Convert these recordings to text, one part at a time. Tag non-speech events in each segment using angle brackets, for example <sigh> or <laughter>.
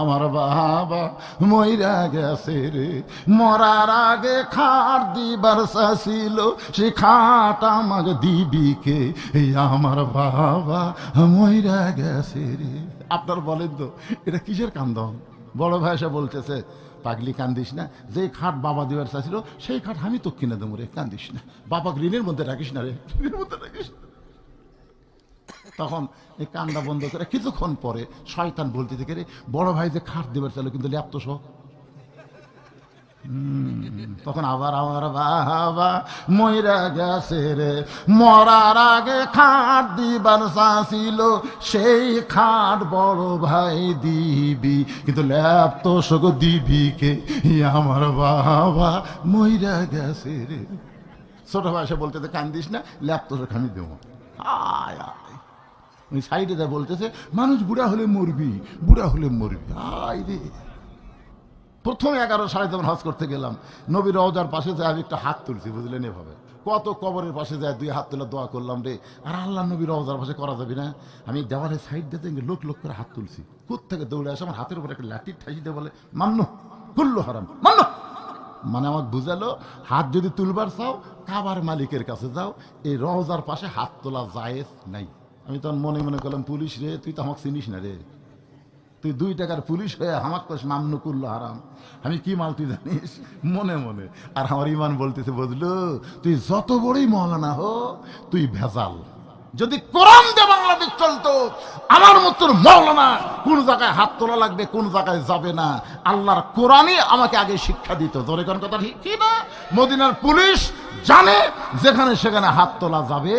আমার বাবা মইরা গেছে রে। মরার আগে খাট দিবার ছিল, সে খাট আমাকে দিবিকে এই আমার বাবা মইরা গেছে রে। আপনার বলেন তো, এটা কিসের কান্দন? বড় ভাই এসে বলতেছে, পাগলি কান্দিস না, যে খাট বাবা দিবার চাইছিল সেই খাট আমি তো কিনে দেবো রে, কান্দিস না। বাবা ঋণের মধ্যে রাখিস না রে ঋণের মধ্যে রাখিস না। তখন এই কান্দা বন্ধ করে কিছুক্ষণ পরে শয়তান বলতে থেকে বড় ভাই যে খাট দেবার চাইলো কিন্তু ল্যাপ তো সহ তখন আবার আমার বাবা ময়রা গেছে রে, মরার আগে খাট দিবার চাছিল সেই খাট বড় ভাই দিবি, কিন্তু ল্যাপ তো সগ দিবি কে? আমার বাবা ময়রা গেছে রে। ছোট ভাই এসে বলতে কান্দিস না, ল্যাপ তো আমি দেবো। আয় আয়। ওই সাইডে যা বলতেছে, মানুষ বুড়া হলে মরবি, বুড়া হলে মরবি। আয় রে। প্রথম এগারো সাড়ে যখন হজ করতে গেলাম, নবী রওজার পাশে যায় আমি একটা হাত তুলছি, বুঝলেন এভাবে। কত কবরের পাশে যায়, দুই হাত তুলে দোয়া করলাম রে। আর আল্লাহ নবী রওজার পাশে করা যাবে না। আমি দেওয়ালের সাইড দিতে লোক লোক করে হাত তুলছি। থেকে দৌড়ে আসে, আমার হাতের উপরে একটা লাঠি ঠাসি দিয়ে বলে মান্য কুল্লো হারাম মান্য মানে আমার বুঝালো, হাত যদি তুলবার চাও, কাবার মালিকের কাছে যাও, এই রওজার পাশে হাত তোলা জায়েজ নাই। আমি তখন মনে মনে করলাম, পুলিশ রে, তুই তো আমাকে চিনিস না রে। তুই দুই টাকার পুলিশ হয়ে আমাকে কোস, মামনু করল হারাম। আমি কি মাল তুই জানিস? মনে মনে। আর আমার ইমান বলতেছে বুঝলো তুই যত বড়ই মহলানা হো তুই ভেজাল। যদি কোরআন দে বাংলাদেশ চলতো, আমার মতো মৌলানা কোন জায়গায় হাত তোলা লাগবে, কোন জায়গায় যাবে না। আল্লাহর কোরআনই আমাকে আগে শিক্ষা দিত। তোর কোন কথা ঠিক না? মদিনার পুলিশ জানে, যেখানে সেখানে হাত তোলা যাবে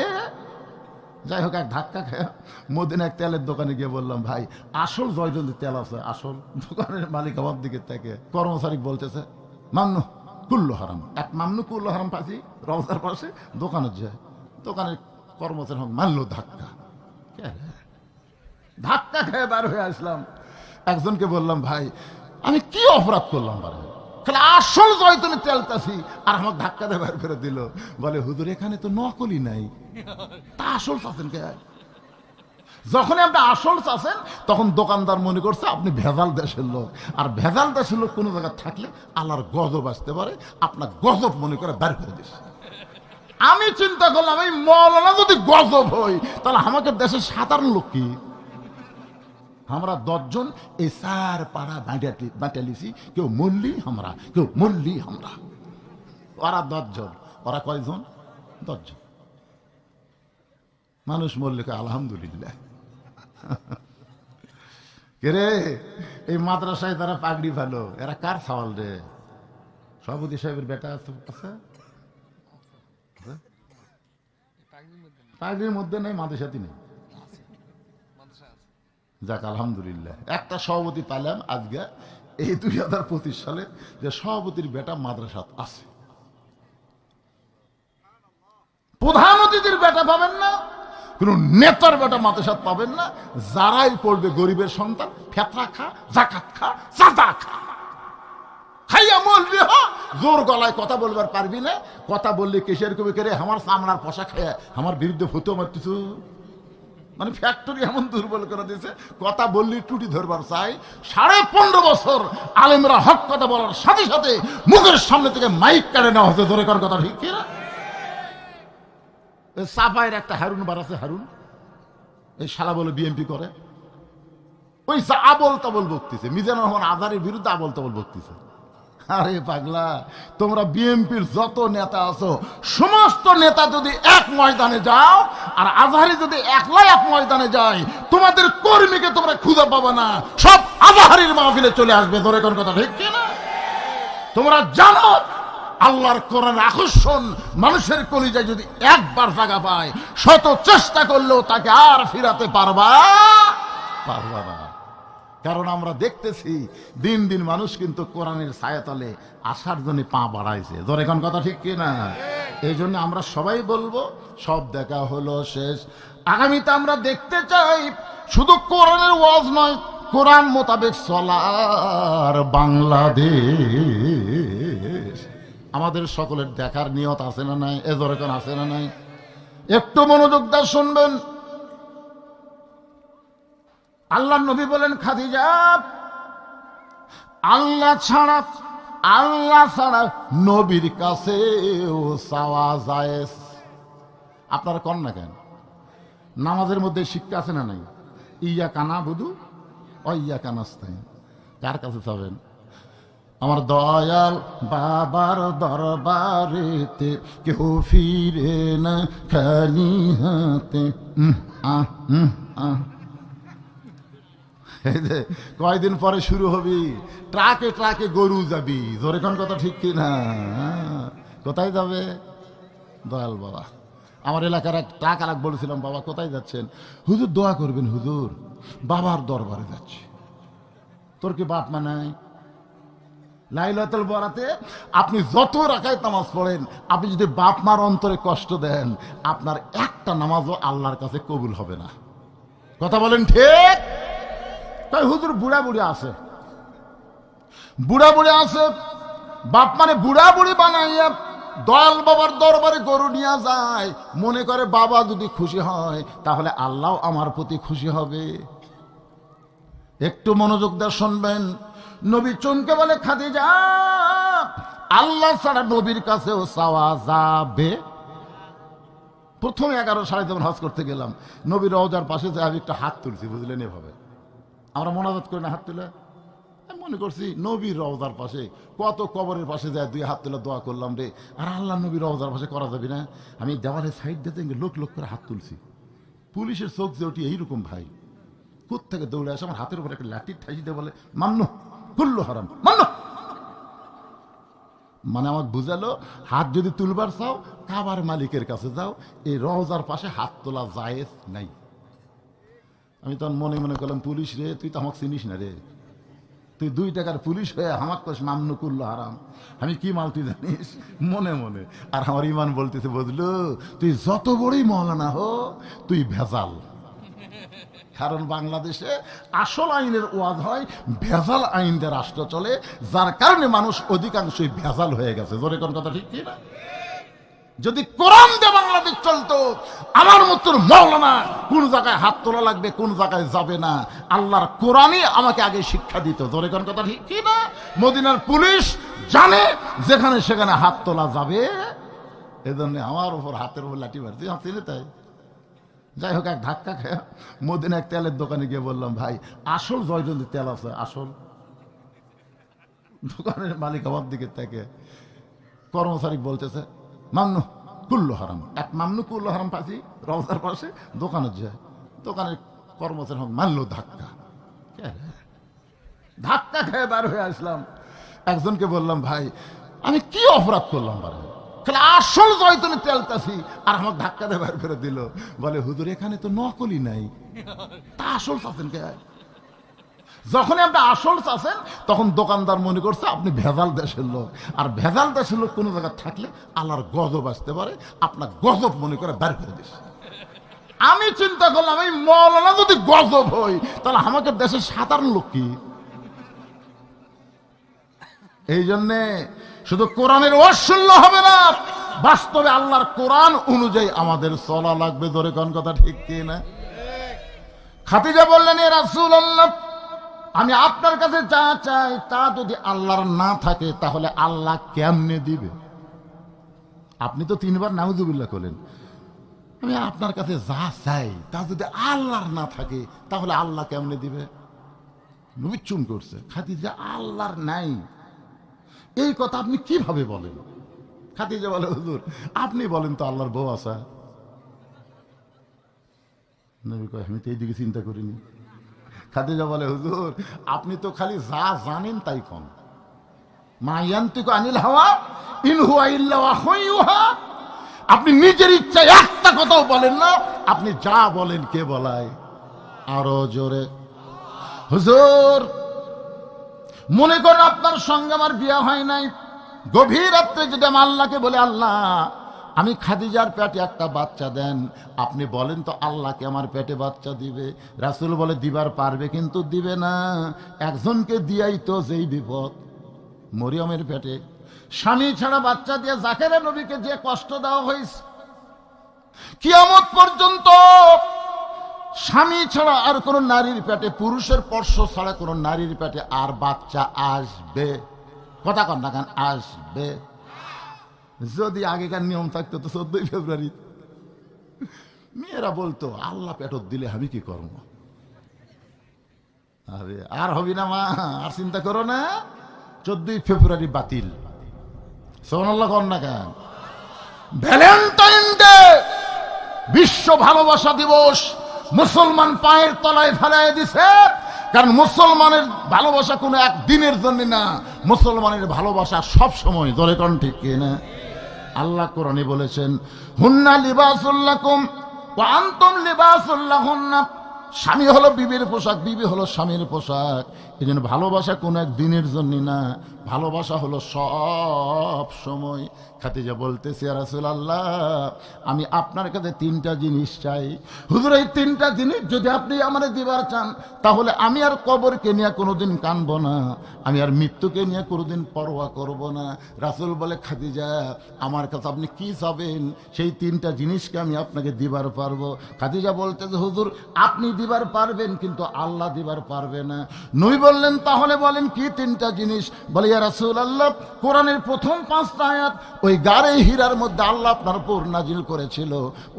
যাই হোক, এক ধাক্কা খেয়ে মদিনা এক তেলের দোকানে গিয়ে বললাম, ভাই, আসল জয়জন্তি তেল আছে, আসল দোকানের মালিক আমার দিকে থেকে কর্মচারী বলতেছে মান্নু কুল্লো হারাম। এক মান্নু কুল্লো হারাম পাচ্ছি রওজার পাশে দোকানে যায়, দোকানের কর্মচারী হোক মানলো ধাক্কা। ধাক্কা খেয়ে বার হয়ে আসলাম। একজনকে বললাম, ভাই, আমি কি অপরাধ করলাম বারে? খালি আসল জয়তনে তেলতাছি। আর আমার ধাক্কা দিয়ে বের করে দিল। বলে, হুজুর, এখানে তো নকলই নাই। তা আসল চাচ্ছেন কে? যখন আপনি আসল চাচ্ছেন তখন দোকানদার মনে করছে আপনি ভেজাল দেশের লোক। আর ভেজাল দেশের লোক কোনো জায়গায় থাকলে আল্লাহর গজব আসতে পারে, আপনার গজব মনে করে বের করে দিস। আমি চিন্তা করলাম, এই মৌলানা যদি গজব হই তাহলে আমাকে দেশের সাধারণ লোক কি? আমরা দশজন এই চার পাড়া বাঁটালিছি কেউ মল্লি আমরা কেউ মল্লি আমরা ওরা দশজন ওরা কয়জন দশজন মানুষ মল্লিকা আলহামদুলিল্লাহ রে এই মাদ্রাসায় তারা পাগড়ি ভালো, এরা কার সওয়াল রে? সভাপতি সাহেবের বেটা? আছে? পাগড়ির মধ্যে নেই মাদ্রাসাতি নেই। যাক, আলহামদুলিল্লাহ। একটা সভাপতি পাইলাম আজকে, এই দুই হাজার পঁচিশ সালে যে সভাপতির বেটা মাদ্রাসাত আছে। প্রধান অতিথির বেটা পাবেন না, কোন নেতার বেটা মাদ্রাসাত পাবেন না, যারাই পড়বে গরিবের সন্তান, ফেতরা খা, জাকাত খা চাঁদা খা। খাইয়া মরবি জোর গলায় কথা বলবার পারবি না, কথা বললে কেসের কবি করে আমার সামনার পোশাক খেয়ে আমার বিরুদ্ধে ফুটো মারতেছু? মানে ফ্যাক্টরি এমন দুর্বল করে দিয়েছে, কথা বললি, টুটি ধরবার চাই। সাড়ে পনেরো বছর আলেমরা হক কথা বলার সাথে সাথে মুখের সামনে থেকে মাইক কাটে নেওয়া হচ্ছে ধরে কর কথা ঠিক সাফায়ের একটা হারুন বার আছে, হারুন। এই শালা বলে বিএমপি করে। ওই আবল তাবল বকতেছে। মিজানুর রহমান আজারের বিরুদ্ধে আবল তাবল বকতেছে। আরে পাগলা, তোমরা বিএনপির যত নেতা আছো, সমস্ত নেতা যদি এক ময়দানে যাও, আর আজহারি যদি একলাই এক ময়দানে যায়, তোমাদের কর্মীকে তোমরা খুঁজে পাবে না। সব আজহারির মাহফিলে চলে আসবে, ধরে কোন কথা ঠিক না তোমরা জানো, আল্লাহর কোরআন আকর্ষণ, মানুষের কলিজায় যদি একবার জায়গা পায়, শত চেষ্টা করলেও তাকে আর ফিরাতে পারবা পারবা না। কারণ আমরা দেখতেছি দিন দিন মানুষ কিন্তু কোরআনের ছায়াতলে আসার জন্য পা বাড়াইছে। ধর এখন কথা ঠিক কি না এই জন্য আমরা সবাই বলব, সব দেখা হলো, শেষ। আগামীতে আমরা দেখতে চাই, শুধু কোরআনের ওয়াজ নয়, কোরআন মোতাবেক চলার বাংলাদেশ। আমাদের সকলের দেখার নিয়ত আছে না নাই? এ ধরে কোন আছে না নাই? একটু মনোযোগ দা শুনবেন। আল্লাহ নবী বলেন খাদিজা আল্লাহ ছাড়া আল্লাহ ছাড়া নবীর কাছে আপনারা কন না কেন? নামাজের মধ্যে শিক্ষা আছে না নাই? ইয়া কানা বুধু ও ইয়া কানাস্তাই কার কাছে চাবেন? আমার দয়াল বাবার দরবারেতে কেউ ফিরে না খালি হাতে। আহ, আহ। <laughs> কয়দিন পরে শুরু হবি? ট্রাকে ট্রাকে গরু যাবি। জোরে কোন কথা ঠিক কি না হ্যাঁ। কোথায় যাবে? দয়াল বাবা। আমার এলাকার এক ট্রাক আর বলেছিলাম, বাবা, কোথায় যাচ্ছেন? হুজুর, দোয়া করবেন, হুজুর। বাবার দরবারে যাচ্ছি। তোর কি বাপ মা নাই? লাইলাতুল বরাতে আপনি যত রাখায় নামাজ পড়েন, আপনি যদি বাপ মার অন্তরে কষ্ট দেন, আপনার একটা নামাজও আল্লাহর কাছে কবুল হবে না। কথা বলেন ঠিক? তাই হুজুর বুড়া বুড়ি আছে। বুড়া বুড়ি আছে, বাপ মানে বুড়া বুড়ি বানাইয়া দয়াল বাবার দরবারে গরু নিয়ে যায়। মনে করে, বাবা যদি খুশি হয়, তাহলে আল্লাহ আমার প্রতি খুশি হবে। একটু মনোযোগ দিয়ে শুনবেন। নবী চমকে বলে, খাদিজা, আল্লাহ ছাড়া নবীর কাছেও চাওয়া যাবে। প্রথম এগারো সাড়ে যখন হজ করতে গেলাম নবীর রওজার পাশে যে আমি একটা হাত তুলছি, বুঝলেন এভাবে। আমরা মনাজাত করি না, হাত তুলে। আমি মনে করছি, নবীর রওজার পাশে, কত কবরের পাশে যায়, দুই হাত তুলে দোয়া করলাম রে। আর আল্লাহ নবীর রওজার পাশে করা যাবে না। আমি দেওয়ালের সাইড দিতে লোক লোক করে হাত তুলছি। পুলিশের চোখ যে ওটি এইরকম ভাই। থেকে দৌড়ে আসে, আমার হাতের উপরে একটা লাঠি ঠাইছি দিয়ে বলে মান্য কুল্লু হারাম মান্য মানে আমার বুঝালো, হাত যদি তুলবার চাও, কাবার মালিকের কাছে যাও, এই রওজার পাশে হাত তোলা জায়েজ নাই। আমি তখন মনে মনে করলাম, পুলিশ রে, তুই তো আমাকে চিনিস না রে। তুই দুই টাকার পুলিশ হয়ে আমাকে কস মামনু করল হারাম। আমি কি মাল তুই জানিস? মনে মনে। আর আমার ইমান বলতেছে বুঝলো তুই যত বড়ই মহলানা হো, তুই ভেজাল। কারণ বাংলাদেশে আসল আইনের ওয়াজ হয়, ভেজাল আইন রাষ্ট্র চলে, যার কারণে মানুষ অধিকাংশই ভেজাল হয়ে গেছে। জোরে কোন কথা ঠিক কি না যদি কোরআন দিয়ে বাংলাদেশ চলতো, আমার মতন মৌলানা কোন জায়গায় হাত তোলা লাগবে, কোন জায়গায় যাবে না। আল্লাহর কোরআনই আমাকে আগে শিক্ষা দিত। জোরে কোন কথা ঠিক কি না? মদিনার পুলিশ জানে যেখানে সেখানে হাত তোলা যাবে। এজন্য আমার উপর হাতের উপর লাঠি মারছি হাতে তাই। যাই হোক, এক ধাক্কা খেয়ে মদিনা এক তেলের দোকানে গিয়ে বললাম, ভাই, আসল জয়জন্তির তেল আছে, আসল। দোকানের মালিক আমার দিকে থেকে কর্মচারী বলতেছে মামনু, কুল্লু হারাম। এক মামনু, কুল্লু হারাম পাচ্ছি রওজার পাশে দোকানে যায়। দোকানের কর্মচারী হোক মানলো ধাক্কা। ধাক্কা খেয়ে বার হয়ে আসলাম। একজনকে বললাম, ভাই, আমি কি অপরাধ করলাম বারে? আসল জয়তনে তেলতাছি। আর আমার ধাক্কা দিয়ে বের করে দিল। বলে, হুজুর, এখানে তো নকলি নাই। তা আসল চাচ্ছেন কে যখনই আপনি আসল চাচ্ছেন তখন দোকানদার মনে করছে আপনি ভেজাল দেশের লোক। আর ভেজাল দেশের লোক কোনো জায়গায় থাকলে আল্লাহর গজব আসতে পারে, আপনার গজব মনে করে বের করে দিস। আমি চিন্তা করলাম, এই মৌলানা যদি গজব হই তাহলে আমাকে দেশের সাধারণ লোক কি? এই জন্যে শুধু কোরআনের অশুল্য হবে না, বাস্তবে আল্লাহর কোরআন অনুযায়ী আমাদের চলা লাগবে। ধরে কোন কথা ঠিক কি না খাতিজা বললেন, এ রাসূল আল্লাহ আমি আপনার কাছে যা চাই তা যদি আল্লাহর না থাকে, তাহলে আল্লাহ কেমনে দিবে? আপনি তো তিনবার নাউজুবিল্লাহ করলেন। আমি আপনার কাছে যা চাই তা যদি আল্লাহর না থাকে, তাহলে আল্লাহ কেমনে দিবে? নবী চুম করছে খাতিজা আল্লাহর নাই। এই কথা আপনি কীভাবে বলেন? খাতিজা বলে, হুজুর, আপনি বলেন তো আল্লাহর বউ আসা নবী কয়, আমি তো এইদিকে চিন্তা করিনি। খাদিজা বলে, হুজুর, আপনি তো খালি যা জানেন তাই কম মায়ান্তিক আনিল হাওয়া, ইন হুয়া ইল্লা ওয়াহয়ুহা আপনি নিজের ইচ্ছায় একটা কথাও বলেন না, আপনি যা বলেন কে বলায়। আরও জোরে। হুজুর, মনে করেন আপনার সঙ্গে আমার বিয়ে হয় নাই। গভীর রাত্রে আমি আল্লাহকে বলে, আল্লাহ আমি খাদিজার পেটে একটা বাচ্চা দেন। আপনি বলেন তো আল্লাহকে আমার পেটে বাচ্চা দিবে? রাসুল বলে, দিবার পারবে কিন্তু দিবে না। একজনকে দিয়াই তো যেই বিপদ। মরিয়মের পেটে, স্বামী ছাড়া বাচ্চা দিয়ে জাকেরা নবীকে যে কষ্ট দেওয়া হয়েছে, কিয়ামত পর্যন্ত স্বামী ছাড়া আর কোনো নারীর পেটে, পুরুষের স্পর্শ ছাড়া কোনো নারীর পেটে আর বাচ্চা আসবে। কথা কন না কেন? আসবে। যদি আগেকার নিয়ম থাকতো তো চোদ্দই ফেব্রুয়ারি। মেয়েরা বলতো, আল্লাহ পেটত দিলে আমি কি করব? আরে, আর হবি না মা, আর চিন্তা করো না। চোদ্দই ফেব্রুয়ারি বাতিল। সোনাল্লাহ কর না কেন? Valentine day! বিশ্ব ভালোবাসা দিবস মুসলমান পায়ের তলায় ফেলায় দিছে। কারণ মুসলমানের ভালোবাসা কোনো এক দিনের জন্য না, মুসলমানের ভালোবাসা সব সময় দলে কন কে না? আল্লাহ কোরআনে বলেছেন, হুন্না লিবাসুল্লাকুম আনতুম লিবাসুল্লাহুন্না স্বামী হলো বিবির পোশাক, বিবি হলো স্বামীর পোশাক। এই জন্য ভালোবাসা কোনো এক দিনের জন্য না। ভালোবাসা হলো সব সময়। খাতিজা বলতেছি রাসুল আল্লাহ আমি আপনার কাছে তিনটা জিনিস চাই। হুজুর, এই তিনটা জিনিস যদি আপনি আমার দিবার চান, তাহলে আমি আর কবরকে নিয়ে কোনোদিন কানবো না। আমি আর মৃত্যুকে নিয়ে কোনোদিন পরোয়া করব না। রাসুল বলে, খাদিজা, আমার কাছে আপনি কি চাবেন? সেই তিনটা জিনিসকে আমি আপনাকে দিবার পারব। খাদিজা বলতে যে হুজুর, আপনি দিবার পারবেন, কিন্তু আল্লাহ দিবার পারবে না। নই বললেন, তাহলে বলেন কি তিনটা জিনিস? বলে রাসুল আল্লাহ কোরআনের প্রথম পাঁচটা আয়াত ওই গাড়ে হীরার মধ্যে আল্লাহ আপনার উপর নাজিল করেছিল।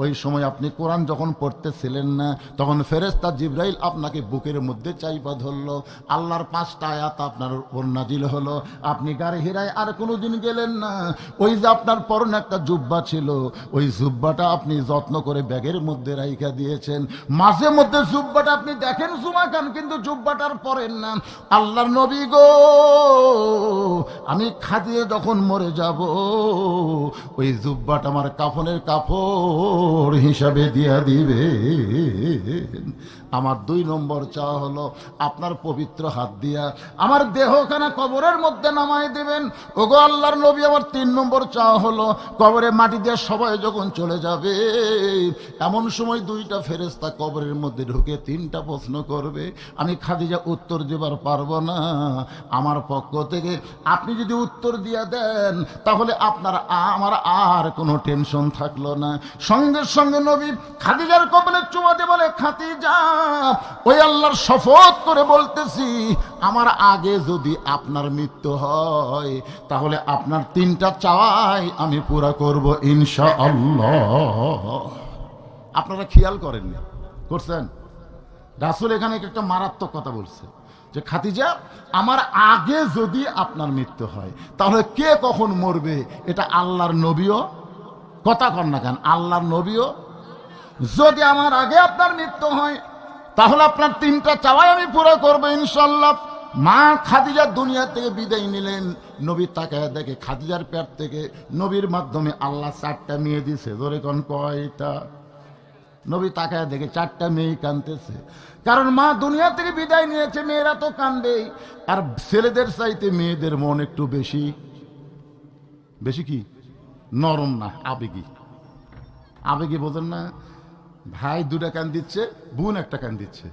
ওই সময় আপনি কোরআন যখন পড়তেছিলেন না, তখন ফেরেস্তা জিব্রাইল আপনাকে বুকের মধ্যে চাইপা ধরলো। আল্লাহর পাঁচটা আয়াত আপনার উপর নাজিল হলো। আপনি গাড়ে হীরায় আর কোনোদিন গেলেন না। ওই যে আপনার পরনে একটা জুব্বা ছিল, ওই জুব্বাটা আপনি যত্ন করে ব্যাগের মধ্যে রাইখা দিয়েছেন। মাঝে মধ্যে জুব্বাটা আপনি দেখেন জুমা খান কিন্তু জুব্বাটার পরেন না। আল্লাহর নবী গো আমি খাদিয়ে যখন মরে যাব, ওই জুব্বাটা আমার কাফনের কাপড় হিসাবে দিয়া দিবে আমার দুই নম্বর চাওয়া হলো আপনার পবিত্র হাত দিয়া। আমার দেহখানা কবরের মধ্যে নামাই দেবেন। ওগো আল্লাহর নবী, আমার তিন নম্বর চাওয়া হলো কবরে মাটি দিয়ে সবাই যখন চলে যাবে, এমন সময় দুইটা ফেরেস্তা কবরের মধ্যে ঢুকে তিনটা প্রশ্ন করবে, আমি খাদিজা, উত্তর দেবার পারব না। আমার পক্ষ থেকে আপনি যদি উত্তর দিয়ে দেন, তাহলে আপনার আমার আর কোনো টেনশন থাকল না। সঙ্গে সঙ্গে নবী খাদিজার কবলে চুমাতে বলে, খাদিজা, ওই আল্লাহর শপথ করে বলতেছি, আমার আগে যদি আপনার মৃত্যু হয়, তাহলে আপনার তিনটা চাওয়াই আমি পুরা করব ইনশা আল্লাহ আপনারা খেয়াল করেননি? করছেন? রাসুল এখানে একটা মারাত্মক কথা বলছে যে খাতিজা আমার আগে যদি আপনার মৃত্যু হয়, তাহলে কে কখন মরবে? এটা আল্লাহর নবীও কথা কর না কেন, আল্লাহর নবীও। যদি আমার আগে আপনার মৃত্যু হয়, তাহলে আপনার তিনটা চাওয়াই আমি পুরো করব ইনশাল্লাহ মা খাদিজার দুনিয়া থেকে বিদায় নিলেন, নবী তাকায় দেখে খাদিজার পেট থেকে নবীর মাধ্যমে আল্লাহ চারটা মেয়ে দিছে ধরে কন কয়টা? নবী তাকায় দেখে চারটা মেয়ে কানতেছে কারণ মা দুনিয়া থেকে বিদায় নিয়েছে, মেয়েরা তো কানবেই আর ছেলেদের চাইতে মেয়েদের মন একটু বেশি। বেশি কি? নরম না, আবেগী। আবেগী বোঝেন না? ভাই দুটা কান দিচ্ছে বোন একটা কান দিচ্ছে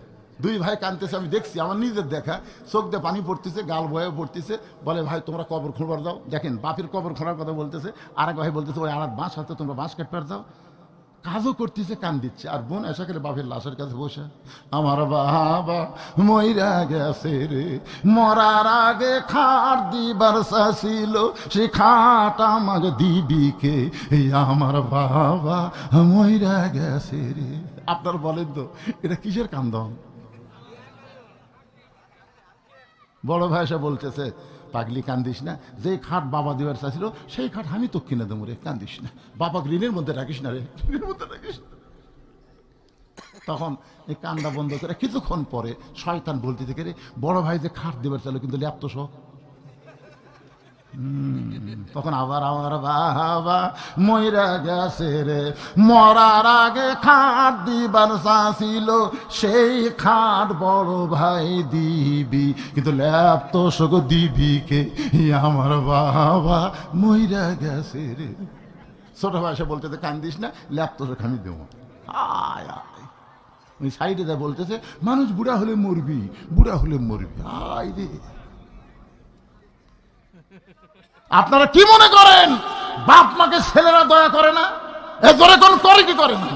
দুই ভাই কানতেছে আমি দেখছি, আমার নিজের দেখা। চোখ দিয়ে পানি পড়তেছে, গাল বয়ে পড়তেছে। বলে, ভাই, তোমরা কবর খোঁড়বার দাও। দেখেন, বাপের কবর খোঁড়ার কথা বলতেছে। আর এক ভাই বলতেছে, ওই আর বাঁশ হাতে তোমরা বাঁশ কাটবার যাও। কাজও করতেছে, কান দিচ্ছে। আর বোন এসে গেলে বাপের লাশের কাছে বসে, আমার বাবা মইরা গেছে রে, মরার আগে খাট দিবার ছিল, সে খাট আমার দিবিকে এই আমার বাবা মইরা গেছে রে। আপনার বলেন তো, এটা কিসের কান্দন? বড় এসে বলতেছে পাগলি কান্দিস না যে খাট বাবা দেওয়ার চাইছিল, সেই খাট আমি তো কিনে দেবো রে, কান্দিস না বাবা ঋণের মধ্যে রাখিস না রে ঋণের মধ্যে রাখিস না। তখন এই কান্দা বন্ধ করে কিছুক্ষণ পরে শয়তান বলতে থেকে রে, বড় ভাই যে খাট দেবার চাইলো কিন্তু ল্যাপ তো সহ তখন আবার আমার বাবা ময়রা গেছে রে। মরার আগে খাট দিবার চাছিল সেই খাট বড় ভাই দিবি। কিন্তু ল্যাপ তো সগ দিবি কে? আমার বাবা ময়রা গেছে রে। ছোট ভাই এসে বলতেছে, কান্দিস না, ল্যাপ তো আমি দেবো। আয়। ওই সাইডে যা বলতেছে, মানুষ বুড়া হলে মরবি, বুড়া হলে মরবি। আয় রে। আপনারা কি মনে করেন? বাপ মাকে ছেলেরা দয়া করে না? এ কোন করে কি করে না?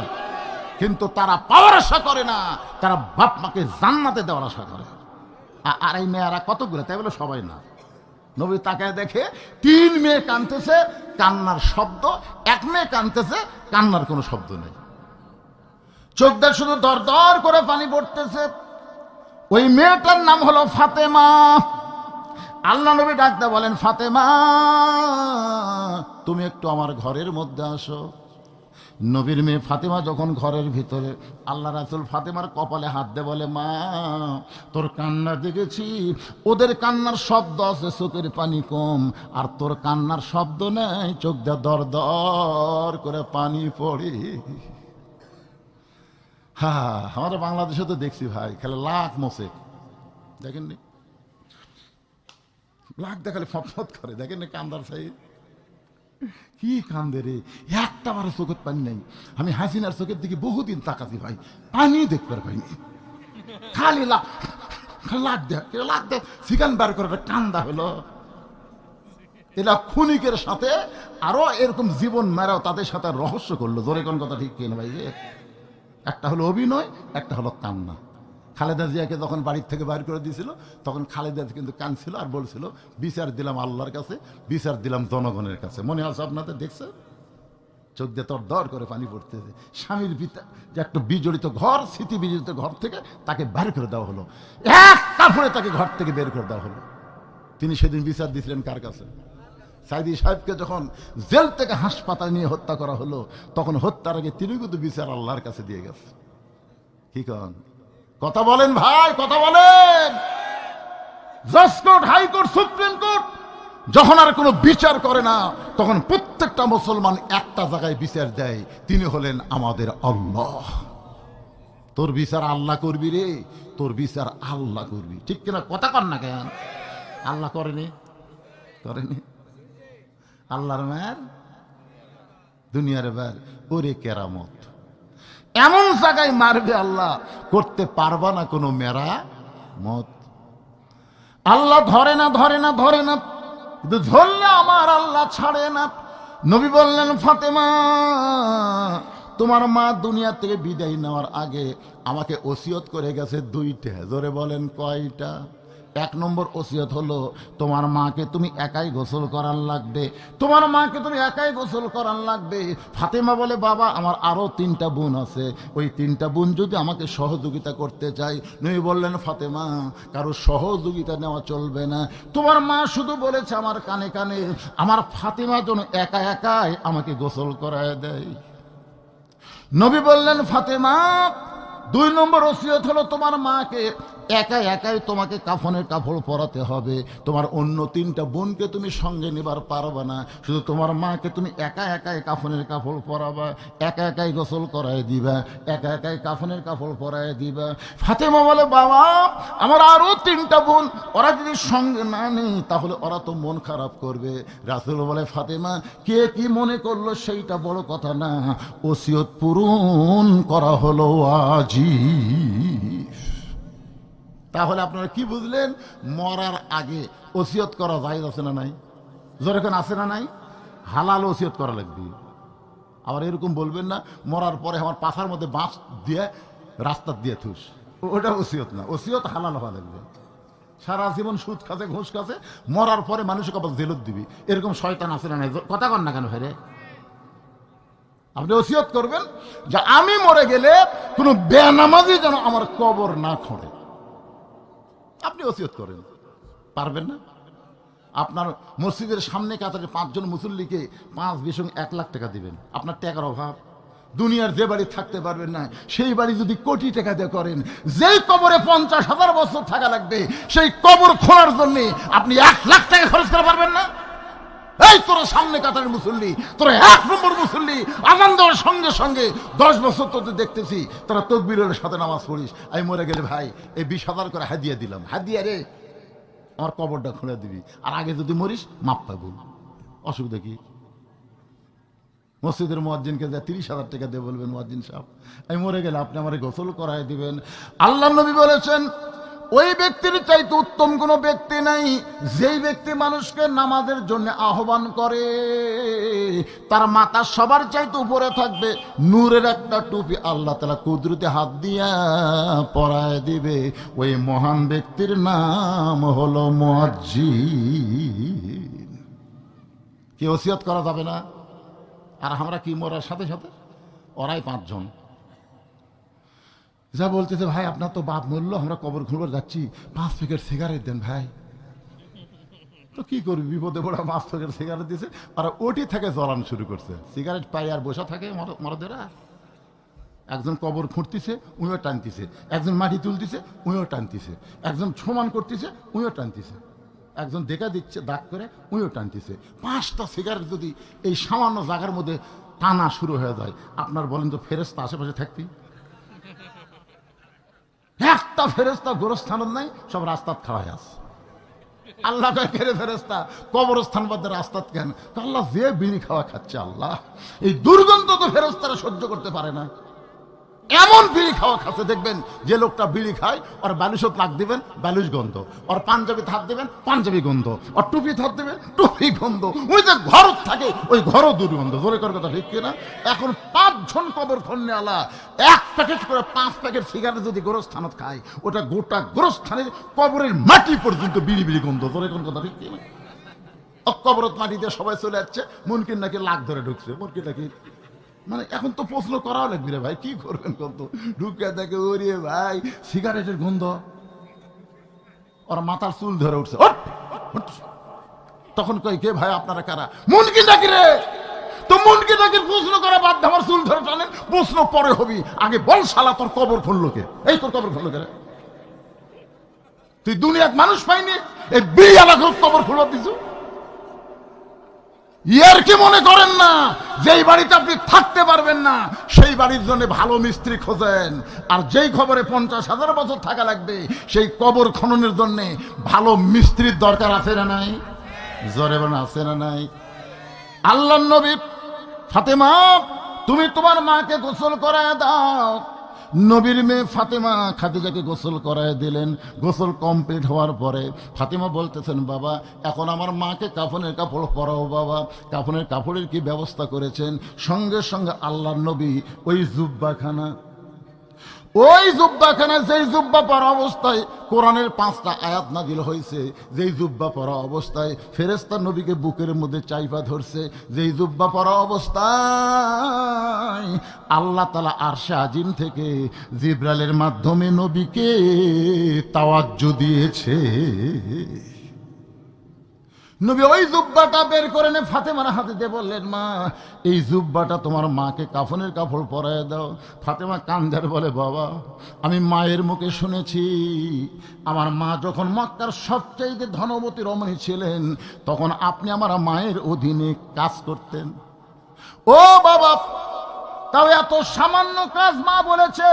কিন্তু তারা পাওয়ার আশা করে না, তারা বাপ মাকে জান্নাতে দেওয়ার আশা করে। আর এই মেয়েরা কতগুলো? তাই বলে সবাই না। নবী তাকে দেখে তিন মেয়ে কানতেছে কান্নার শব্দ। এক মেয়ে কানতেছে কান্নার কোনো শব্দ নেই। চোখ দিয়ে শুধু দর দর করে পানি পড়তেছে। ওই মেয়েটার নাম হলো ফাতেমা। আল্লাহ নবী ডাকতে বলেন, ফাতেমা, তুমি একটু আমার ঘরের মধ্যে আসো। নবীর মেয়ে ফাতেমা যখন ঘরের ভিতরে, আল্লাহ রাসুল ফাতেমার কপালে হাত দে বলে, মা, তোর কান্না দেখেছি? ওদের কান্নার শব্দ আছে, চোখের পানি কম। আর তোর কান্নার শব্দ নেই, চোখ দিয়ে দর দর করে পানি পড়ে। হ্যাঁ আমাদের বাংলাদেশে তো দেখছি ভাই, খেলে লাখ মোসেক। দেখেননি? লাখ দেখালে ফটফট করে। দেখেন কান্দার সাইড কি কান্দে রে? একটা বারো চোখের পানি নাই। আমি হাসিনার চোখের দিকে বহুদিন তাকাছি ভাই। পানি দেখবার পাইনি। খালি লাখ লাখ দেখ লাখ দেখ চিকেন বার করে কান্দা হলো। এরা ক্ষণিকের সাথে আরও এরকম জীবন মেরাও তাদের সাথে রহস্য করল। জোরে কোন কথা ঠিক কিনা ভাই? একটা হলো অভিনয়, একটা হলো কান্না। খালেদা জিয়াকে যখন বাড়ির থেকে বাইর করে দিয়েছিল, তখন খালেদা কিন্তু কানছিল আর বলছিল, বিচার দিলাম আল্লাহর কাছে, বিচার দিলাম জনগণের কাছে। মনে আছে আপনাদের? দেখছে চোখ দিয়ে তোর দর করে পানি পড়তেছে। স্বামীর পিতা যে একটা বিজড়িত ঘর, স্মৃতি বিজড়িত ঘর থেকে তাকে বের করে দেওয়া হলো। এক কাপড়ে তাকে ঘর থেকে বের করে দেওয়া হলো। তিনি সেদিন বিচার দিয়েছিলেন কার কাছে? সাইদি সাহেবকে যখন জেল থেকে হাসপাতালে নিয়ে হত্যা করা হলো, তখন হত্যার আগে তিনি কিন্তু বিচার আল্লাহর কাছে দিয়ে গেছে। কি কন? কথা বলেন ভাই, কথা বলেন। জজ কোর্ট হাইকোর্ট সুপ্রিম কোর্ট, যখন আর কোনো বিচার করে না, তখন প্রত্যেকটা মুসলমান একটা জায়গায় বিচার দেয়, তিনি হলেন আমাদের আল্লাহ। তোর বিচার আল্লাহ করবি রে, তোর বিচার আল্লাহ করবি। ঠিক কিনা? কথা কর না কেন? আল্লাহ করেনি? করেনি? আল্লাহর মায়ের দুনিয়ার বার ওরে কেরামত। এমন জায়গায় মারবে আল্লাহ, করতে পারবা না কোনো মেরা মত আল্লাহ ধরে না ধরে না ধরে না, কিন্তু ধরলে আমার আল্লাহ ছাড়ে না। নবী বললেন, ফাতেমা, তোমার মা দুনিয়া থেকে বিদায় নেওয়ার আগে আমাকে ওসিয়ত করে গেছে দুইটা। জোরে বলেন কয়টা? এক নম্বর ওসিয়ত হলো, তোমার মাকে তুমি একাই গোসল করার লাগবে। তোমার মাকে তুমি একাই গোসল করার লাগবে। ফাতেমা বলে, বাবা, আমার আরও তিনটা বোন আছে। ওই তিনটা বোন যদি আমাকে সহযোগিতা করতে চাই নই বললেন, ফাতেমা, কারও সহযোগিতা নেওয়া চলবে না। তোমার মা শুধু বলেছে আমার কানে কানে, আমার ফাতেমা যেন একা একাই আমাকে গোসল করায় দেয়। নবী বললেন, ফাতেমা, দুই নম্বর ওসিয়ত হলো, তোমার মাকে একাই একাই তোমাকে কাফনের কাপড় পরাতে হবে। তোমার অন্য তিনটা বোনকে তুমি সঙ্গে নেবার পারবে না। শুধু তোমার মাকে তুমি একা একাই কাফনের কাপড় পরাবা, একা একাই গোসল করায় দিবা, একা একাই কাফনের কাপড় পরায় দিবা। ফাতেমা বলে, বাবা, আমার আরও তিনটা বোন, ওরা যদি সঙ্গে না নেই, তাহলে ওরা তো মন খারাপ করবে। রাসুল বলে, ফাতেমা, কে কি মনে করল সেইটা বড় কথা না। ওসিয়ত পূরণ করা হলো আজি তাহলে আপনারা কি বুঝলেন? মরার আগে ওসিয়ত করা যায় আছে না নাই? যেরকম আছে না নাই? হালাল ওসিয়ত করা লাগবে। আবার এরকম বলবেন না, মরার পরে আমার পাশার মধ্যে বাঁশ দিয়ে, রাস্তা দিয়ে থুস ওটা ওসিয়ত না। ওসিয়ত হালাল হওয়া লাগবে। সারা জীবন সুদ খাতে ঘুষ খাতে মরার পরে মানুষকে আবার জেলত দিবি। এরকম শয়তান আছে না নাই? কথা কন না কেন ভাইরে? আপনি ওসিয়ত করবেন যে আমি মরে গেলে কোনো বেনামাজি যেন আমার কবর না খোঁড়ে। আপনি ওসিয়ত করেন। পারবেন না? আপনার মসজিদের সামনে কাতারে পাঁচজন মুসল্লিকে পাঁচ বিশং এক লাখ টাকা দিবেন। আপনার টাকার অভাব। দুনিয়ার যে বাড়ি থাকতে পারবেন না, সেই বাড়ি যদি কোটি টাকা দিয়ে করেন যে কবরে পঞ্চাশ হাজার বছর থাকা লাগবে, সেই কবর খোলার জন্য আপনি এক লাখ টাকা খরচ করে পারবেন না? এই তোর সামনে কাতারের মুসল্লি, তোর এক নম্বর মুসল্লি আনন্দ সঙ্গে সঙ্গে দশ বছর তোদের দেখতেছি, তোরা তকবীরের সাথে নামাজ পড়িস। আমি মরে গেলে ভাই, এই বিশ হাজার করে হাদিয়া দিলাম। হাদিয়া রে, আমার কবরটা খুলে দিবি। আর আগে যদি মরিস, মাপ পাবো। অসুবিধা কি? মসজিদের মোয়াজ্জিনকে যা তিরিশ হাজার টাকা দিয়ে বলবেন, মোয়াজ্জিন সাহেব, আমি মরে গেলে আপনি আমার গোসল করায় দিবেন। আল্লাহ নবী বলেছেন ওই ব্যক্তির চাইতে উত্তম কোনো ব্যক্তি নাই। যেই ব্যক্তি মানুষকে নামাজের জন্য আহ্বান করে, তার মাথা সবার চাইতে উপরে থাকবে। নূরের একটা টুপি আল্লাহ তালা কুদরতে হাত দিয়া পরায় দিবে। ওই মহান ব্যক্তির নাম হলো মুয়াজ্জিন। কি ওসিয়ত করা যাবে না? আর আমরা কি মরার সাথে সাথে? ওরাই পাঁচজন। যা বলতেছে, ভাই, আপনার তো বাপ মরলো, আমরা কবর খুলবার যাচ্ছি। পাঁচ প্যাকেট সিগারেট দেন, ভাই। তো কি করবি, বিপদে পড়া পাঁচ প্যাকেট সিগারেট দিছে, আর ওটি থেকে জ্বলান শুরু করছে। সিগারেট পাই আর বসা থাকে মর- মরদেরা একজন কবর খুঁড়তিছে উইও টানতিছে। একজন মাটি তুলতিছে উইও টানতিছে। একজন সমান করতেছে উইও টানতিছে। একজন দেখা দিচ্ছে, দাগ করে উইও টানতিছে। পাঁচটা সিগারেট যদি এই সামান্য জায়গার মধ্যে টানা শুরু হয়ে যায়, আপনার বলেন তো ফেরেস্তা আশেপাশে থাকবি? একটা ফেরেস্তা গোরস্থান নাই, সব রাস্তাত খাওয়াই আছে। আল্লাহ কয় ফেরে ফেরেস্তা কবরস্থান বাদে রাস্তাত কেন? আল্লাহ যে বিড়ি খাওয়া খাচ্ছে আল্লাহ, এই দুর্গন্ধ তো ফেরস্তারা সহ্য করতে পারে না। এমন বিড়ি খাওয়া খাচ্ছে, দেখবেন যে লোকটা বিড়ি খায়, ওর বালিশত লাগ দিবেন, বালিশ গন্ধ। ওর পাঞ্জাবি থাক দিবেন, পাঞ্জাবি গন্ধ। ওর টুপি থাক দিবেন, টুপি গন্ধ। ওই যে ঘর থাকে, ওই ঘরও দুর্গন্ধ। জোরে করে কথা ঠিক কিনা? এখন পাঁচজন কবর খন্নে আলা এক প্যাকেট করে পাঁচ প্যাকেট সিগারেট যদি গোরস্থানত খায়, ওটা গোটা গোরস্থানের কবরের মাটি পর্যন্ত বিড়ি বিড়ি গন্ধ। জোরে কোন কথা ঠিক কিনা? অকবরত মাটিতে সবাই চলে যাচ্ছে মুনকিন নাকি লাখ ধরে ঢুকছে। মুনকিন নাকি মানে এখন তো প্রশ্ন করাও লাগবে রে ভাই, কি করবেন কত ঢুকে দেখে ওরে ভাই, সিগারেটের গন্ধ। ওর মাথার চুল ধরে উঠছে। তখন কই কে ভাই, আপনারা কারা? মুনকি নাকি রে? তো মুনকি নাকি প্রশ্ন করা, বাদ আমার চুল ধরে টানেন, প্রশ্ন পরে হবি। আগে বল শালা, তোর কবর খুললো কে? এই তোর কবর খুললো কে রে? তুই দুনিয়ার মানুষ পাইনি, এই এলাকা কবর খুলো দিছু? ইয়ার কি মনে করেন না? যেই বাড়িতে আপনি থাকতে পারবেন না, সেই বাড়ির জন্য ভালো মিস্ত্রি খোঁজেন। আর যেই খবরে পঞ্চাশ হাজার বছর থাকা লাগবে, সেই কবর খননের জন্য ভালো মিস্ত্রির দরকার আছে না নাই? জোরে আছে না নাই? আল্লাহ নবী ফাতেমা, তুমি তোমার মাকে গোসল করায় দাও। নবীর মেয়ে ফাতেমা খাদিজাকে গোসল করায় দিলেন। গোসল কমপ্লিট হওয়ার পরে ফাতেমা বলতেছেন, বাবা, এখন আমার মাকে কাফনের কাপড় পরাও বাবা। কাফনের কাপড়ের কি ব্যবস্থা করেছেন? সঙ্গে সঙ্গে আল্লাহ নবী ওই জুব্বাখানা ওই জুব্বাখানা, যেই জুব্বা পরা অবস্থায় কোরআনের পাঁচটা আয়াত নাজিল হয়েছে, যেই জুব্বা পরা অবস্থায় ফেরেস্তা নবীকে বুকের মধ্যে চাইপা ধরছে, যেই জুব্বা পরা অবস্থায় আল্লাহ তালা আরশা আজিম থেকে জিব্রালের মাধ্যমে নবীকে তাওয়াজ্জু দিয়েছে। নবী ওই জুব্বাটা বের করে নে, ফাতেমার হাতে দিয়ে বললেন, মা, এই জুব্বাটা তোমার মাকে কাফনের কাপড় পরায় দাও। ফাতেমা কান্দার বলে, বাবা, আমি মায়ের মুখে শুনেছি, আমার মা যখন মক্কার সবচাইতে ধনবতী রমণী ছিলেন, তখন আপনি আমার মায়ের অধীনে কাজ করতেন। ও বাবা, তাও এত সামান্য কাজ মা বলেছে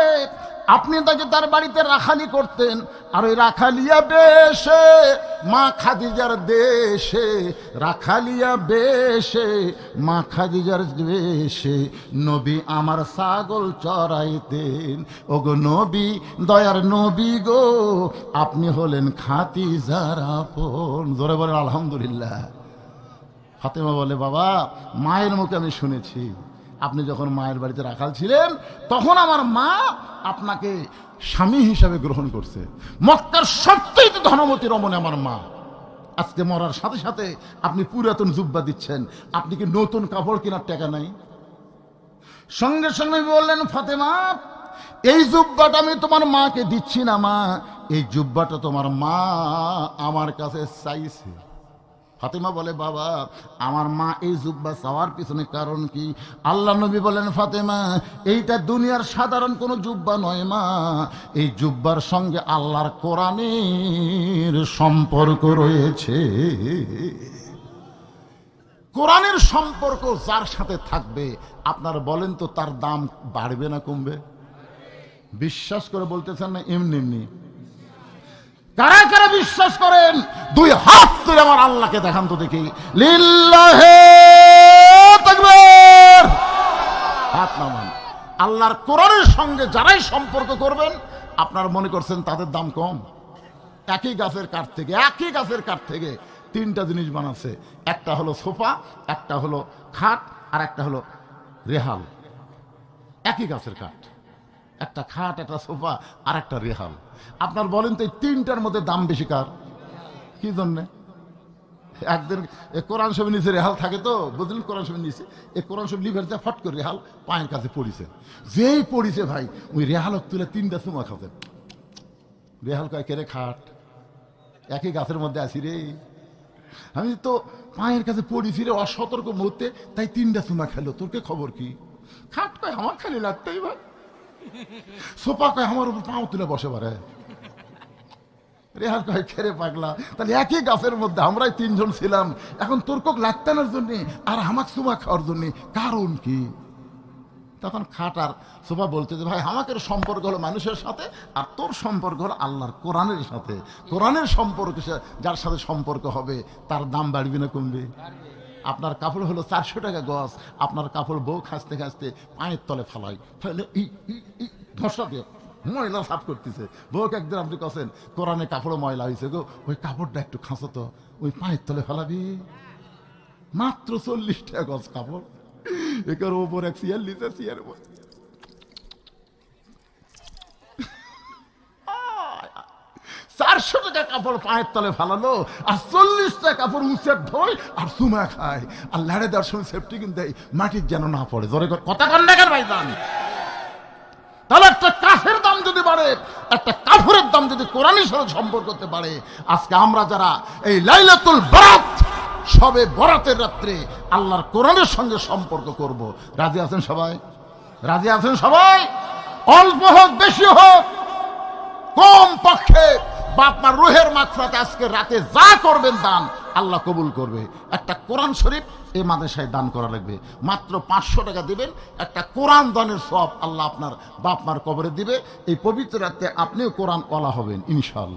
আপনি তাকে তার বাড়িতে রাখালি করতেন, আর ওই রাখালিয়া বেশে, মা খাদিজার দেশে, রাখালিয়া বেশে, মা খাদিজার বেশে নবী আমার ছাগল চড়াইতেন। গো নবী, দয়ার নবী গো, আপনি হলেন খাতি যারা জোরে বলেন, আলহামদুলিল্লাহ। ফাতেমা বলে, বাবা, মায়ের মুখে আমি শুনেছি। আপনি যখন মায়ের বাড়িতে রাখাল ছিলেন, তখন আমার মা আপনাকে স্বামী হিসাবে গ্রহণ করছে। মক্কার সবচেয়ে ধনবতী রমণী আমার মা। আজকে মরার সাথে সাথে আপনি পুরাতন জুব্বা দিচ্ছেন। আপনি কি নতুন কাপড় কেনার টাকা নাই? সঙ্গে সঙ্গে বললেন, ফাতেমা, এই জুব্বাটা আমি তোমার মাকে দিচ্ছি না মা। এই জুব্বাটা তোমার মা আমার কাছে চাইছে। ফাতেমা বলে, বাবা, আমার মা এই জুব্বা চাওয়ার পিছনে কারণ কি? আল্লাহ নবী বলেন, ফাতেমা, এইটা দুনিয়ার সাধারণ কোনো জুব্বা নয় মা। এই জুব্বার সঙ্গে আল্লাহর কোরআনের সম্পর্ক রয়েছে। কোরআনের সম্পর্ক যার সাথে থাকবে, আপনার বলেন তো তার দাম বাড়বে না কমবে? বিশ্বাস করে বলতেছেন না, এমনি এমনি। কারা কারা বিশ্বাস করেন, দুই হাত তুলে আমার আল্লাহকে দেখান তো দেখি। লিল্লাহে তাকবীর। হাত নামান। আল্লাহর কোরআনের সঙ্গে যারাই সম্পর্ক করবেন, আপনার মনে করছেন তাদের দাম কম? একই গাছের কাঠ থেকে, একই গাছের কাঠ থেকে তিনটা জিনিস বানাচ্ছে। একটা হলো সোফা, একটা হলো খাট, আর একটা হলো রেহাল। একই গাছের কাঠ। একটা খাট, একটা সোফা, আর একটা রেহাল। আপনার বলেন তো এই তিনটার মধ্যে দাম বেশি কার? কি জন্যে? একদিন কোরআন শরীফ নিচে রেহাল থাকে তো, বুঝলেন কোরআন শরীফ নিচে? এই কোরআন শরীফ লিভার যা ফট করে রেহাল পায়ের কাছে পড়িছে। যেই পড়িছে ভাই, ওই রেহালক তুলে তিনটা চুমা খাতে রেহাল কয় কেরে খাট? একই গাছের মধ্যে আছি রে। আমি তো পায়ের কাছে পড়িছি রে অসতর্ক মুহূর্তে, তাই তিনটা চুমা খেলো। তোর কে খবর কি? খাট কয়, আমার খালি লাগতেই ভাই। সোপা কয়, আমার উপর পাও তুলে বসে পারে। রেহাল কয় খেরে পাগলা? তাহলে একই গাছের মধ্যে আমরাই তিনজন ছিলাম। এখন তোর কক লাগতানোর জন্য আর আমাক সুমা খাওয়ার জন্য কারণ কি? তখন খাটার সোফা বলছে যে, ভাই, আমাকের সম্পর্ক হলো মানুষের সাথে আর তোর সম্পর্ক হলো আল্লাহর কোরআনের সাথে। কোরআনের সম্পর্ক যার সাথে সম্পর্ক হবে, তার দাম বাড়বে না কমবে? আপনার কাপড় হলো চারশো টাকা গছ আপনার কাপড় বউ খাঁচতে খাঁচতে পায়ের তলে ফালাই ফেলে ই ধসা দিয়ে ময়লা সাফ করতেছে। বউকে একদিন আপনি কছেন, কোরআনে কাপড় ময়লা হয়েছে গো, ওই কাপড়টা একটু খাঁচো তো, ওই পায়ের তলে ফেলাবি। মাত্র চল্লিশ টাকা গছ কাপড়। একার ওপর এক সিয়ার লিতে সিয়ার উপর কাপড় পায়ের তলে ফালালো? আর চল্লিশ টাকা কাপড় ধোয় আর খায়। আর লাড়ে সময় সেফটি কিন্তু মাটির যেন না পড়ে। জোরে কথা কন ভাই যান তাহলে একটা কাফের দাম যদি বাড়ে, একটা দাম যদি কোরআনের সাথে সম্পর্ক করতে পারে, আজকে আমরা যারা এই লাইলাতুল বারাত, সবে বরাতের রাত্রে আল্লাহর কোরআনের সঙ্গে সম্পর্ক করব। রাজি আছেন সবাই? রাজি আছেন সবাই? অল্প হোক, বেশি হোক, কম পক্ষে বাপমার রোহের মাত্রাতে আজকে রাতে যা করবেন দান আল্লাহ কবুল করবে। একটা কোরআন শরীফ এই মাদেশায় দান করা লাগবে। মাত্র পাঁচশো টাকা দিবেন, একটা কোরআন দানের সব আল্লাহ আপনার বাপ মার কবরে দিবে। এই পবিত্র রাতে আপনিও কোরআন ওলা হবেন, ইনশাআল্লাহ।